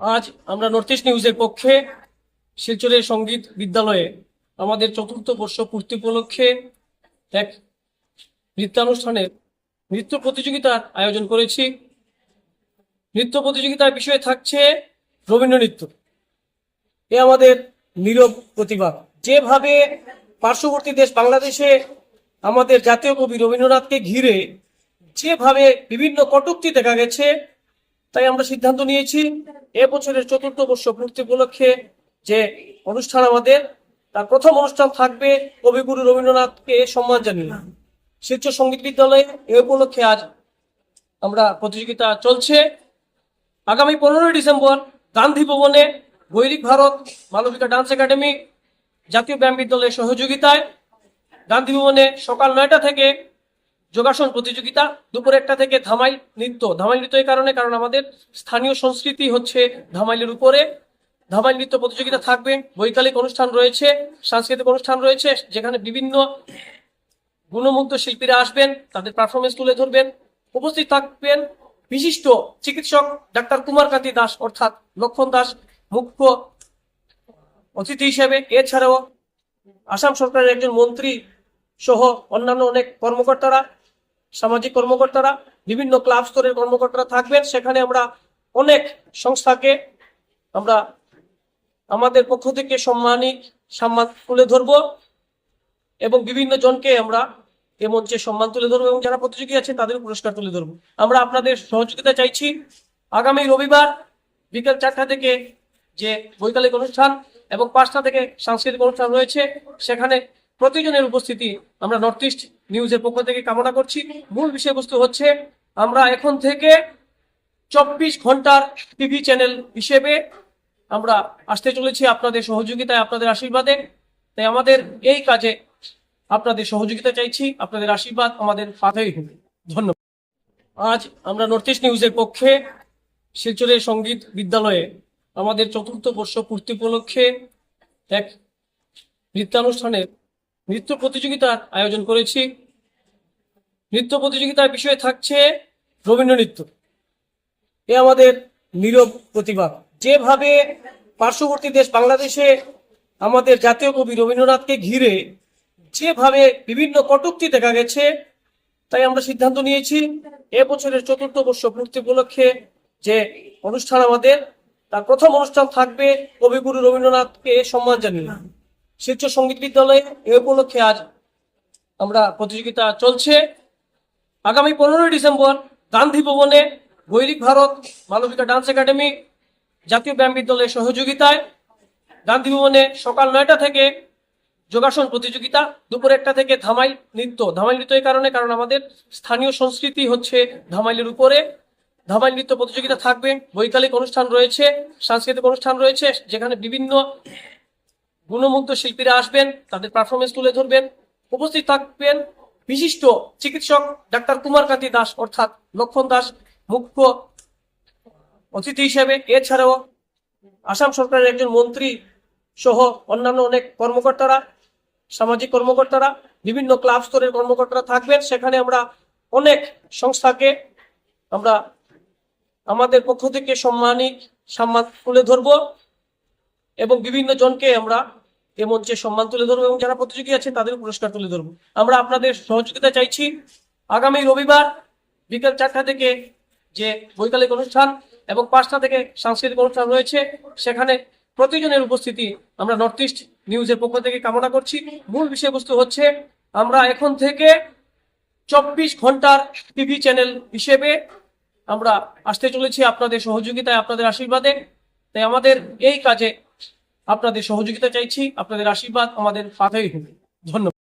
আজ আমরা north east নিউজের পক্ষে শিলচরের সংগীত বিদ্যালয়ে আমাদের চতুর্থ বর্ষ পূর্তি উপলক্ষে এক নৃত্যানুষ্ঠানের নৃত্য প্রতিযোগিতার আয়োজন করেছি। নৃত্য প্রতিযোগিতার বিষয়ে থাকছে রবীন্দ্র নৃত্য। এ আমাদের নীরব প্রতিভা। যেভাবে পার্শ্ববর্তী দেশ বাংলাদেশে আমাদের জাতীয় কবি রবীন্দ্রনাথকে ঘিরে যেভাবে বিভিন্ন কটুক্তি দেখা গেছে তাই আমরা সিদ্ধান্ত নিয়েছি এ বছরের চতুর্থ বর্ষ পূর্তি উপলক্ষে যে অনুষ্ঠান আমাদের, তার প্রথম অনুষ্ঠান থাকবে কবিগুরু রবীন্দ্রনাথকে সম্মান জানিয়ে। শিলচর সংগীত বিদ্যালয়ে এ উপলক্ষে আজ আমরা প্রতিযোগিতা চলছে। আগামী পনেরোই ডিসেম্বর গান্ধী ভবনে বৈরিক ভারত মালবিকা ডান্স একাডেমি জাতীয় ব্যায়াম বিদ্যালয়ের সহযোগিতায় গান্ধী ভবনে সকাল নয়টা থেকে যোগাসন প্রতিযোগিতা, দুপুর একটা থেকে ধামাইল নৃত্য। ধামাইল নৃত্য কারণে, কারণ আমাদের স্থানীয় সংস্কৃতি হচ্ছে ধামাইলের উপরে। ধামাইল নৃত্য প্রতিযোগিতা থাকবে, বৈকালিক অনুষ্ঠান রয়েছে, সাংস্কৃতিক অনুষ্ঠান রয়েছে, যেখানে বিভিন্ন গুণমুগ্ধ শিল্পীরা আসবেন, তাদের পারফরমেন্স তুলে ধরবেন। উপস্থিত থাকবেন বিশিষ্ট চিকিৎসক ডাক্তার কুমার কান্তি দাস, অর্থাৎ লক্ষণ দাস, মুখ্য অতিথি হিসেবে। এছাড়াও আসাম সরকারের একজন মন্ত্রী সহ অন্যান্য অনেক কর্মকর্তারা সামাজিক কর্মকর্তারা, বিভিন্ন ক্লাব স্তরের কর্মকর্তারা থাকবেন। সেখানে আমরা অনেক সংস্থাকে আমরা আমাদের পক্ষ থেকে সম্মানী সম্মান তুলে ধরবো এবং বিভিন্ন জনকে আমরা এ মঞ্চে সম্মান তুলে ধরবো এবং যারা প্রতিযোগী আছে তাদের পুরস্কার তুলে ধরবো। আমরা আপনাদের সহযোগিতা চাইছি। আগামী রবিবার বিকেল চারটা থেকে যে বৈকালিক অনুষ্ঠান এবং পাঁচটা থেকে সাংস্কৃতিক অনুষ্ঠান রয়েছে, সেখানে প্রতিজনের উপস্থিতি আমরা নর্থ ইস্ট নিউজের পক্ষ থেকে কামনা করছি। মূল বিষয়বস্তু হচ্ছে, আমরা এখন থেকে চব্বিশ ঘণ্টার টিভি চ্যানেল হিসেবে আমরা আসতে চলেছি আপনাদের সহযোগিতায়, আপনাদের আশীর্বাদে। তাই আমাদের এই কাজে আপনাদের সহযোগিতা চাইছি, আপনাদের আশীর্বাদ আমাদের পাথেই হবে ধন্যবাদ। আজ আমরা নর্থ ইস্ট নিউজের পক্ষে শিলচরের সংগীত বিদ্যালয়ে আমাদের চতুর্থ বর্ষ পূর্তি উপলক্ষে এক নৃত্যানুষ্ঠানের নৃত্য প্রতিযোগিতার আয়োজন করেছি। নৃত্য প্রতিযোগিতার বিষয়ে থাকছে রবীন্দ্র নৃত্য এ আমাদের নীরব প্রতিভা। যেভাবে পার্শ্ববর্তী দেশ বাংলাদেশে আমাদের জাতীয় কবি রবীন্দ্রনাথকে ঘিরে যেভাবে বিভিন্ন কটুক্তি দেখা গেছে, তাই আমরা সিদ্ধান্ত নিয়েছি এ বছরের চতুর্থ বর্ষ পূর্তি উপলক্ষে যে অনুষ্ঠান আমাদের, তার প্রথম অনুষ্ঠান থাকবে কবিগুরু রবীন্দ্রনাথকে সম্মান জানিয়ে। শিলচর সংগীত বিদ্যালয়ে এ উপলক্ষে আজ আমরা প্রতিযোগিতা চলছে। আগামী পনেরোই ডিসেম্বর গান্ধী ভবনে বৈরিক ভারত মালবিকা ডান্স একাডেমি জাতীয় ব্যায়াম বিদ্যালয়ের সহযোগিতায় গান্ধী ভবনে সকাল নয়টা থেকে যোগাসন প্রতিযোগিতা, দুপুর একটা থেকে ধামাইল নৃত্য। ধামাইল নৃত্য কারণে, কারণ আমাদের স্থানীয় সংস্কৃতি হচ্ছে ধামাইলের উপরে। ধামাইল নৃত্য প্রতিযোগিতা থাকবে, বৈকালিক অনুষ্ঠান রয়েছে, সাংস্কৃতিক অনুষ্ঠান রয়েছে, যেখানে বিভিন্ন গুণমুগ্ধ শিল্পীরা আসবেন, তাদের পারফরমেন্স তুলে ধরবেন। উপস্থিত থাকবেন বিশিষ্ট চিকিৎসক ডাক্তার কুমার কান্তি দাস, অর্থাৎ লক্ষণ দাস, মুখ্য অতিথি হিসেবে। এছাড়াও আসাম সরকারের একজন মন্ত্রী সহ অন্যান্য অনেক কর্মকর্তারা, সামাজিক কর্মকর্তারা, বিভিন্ন ক্লাব স্তরের কর্মকর্তারা থাকবেন। সেখানে আমরা অনেক সংস্থাকে আমরা আমাদের পক্ষ থেকে সম্মানী, সম্মান তুলে ধরবো এবং বিভিন্ন জনকে আমরা এ মঞ্চে সম্মান তুলে ধরবো এবং যারা প্রতিযোগী আছে তাদের পুরস্কার তুলে ধরবো। আমরা আপনাদের সহযোগিতা চাইছি। আগামী রবিবার বিকেল চারটা থেকে যে বৈকালিক অনুষ্ঠান এবং পাঁচটা থেকে সাংস্কৃতিক অনুষ্ঠান রয়েছে, সেখানে প্রতিজনের উপস্থিতি আমরা নর্থ ইস্ট নিউজের পক্ষ থেকে কামনা করছি। মূল বিষয়বস্তু হচ্ছে, আমরা এখন থেকে চব্বিশ ঘণ্টার টিভি চ্যানেল হিসেবে আমরা আসতে চলেছি আপনাদের সহযোগিতায়, আপনাদের আশীর্বাদে। তাই আমাদের এই কাজে আপনাদের সহযোগিতা চাইছি আপনাদের আশীর্বাদ আমাদের পাথেই হবে ধন্যবাদ।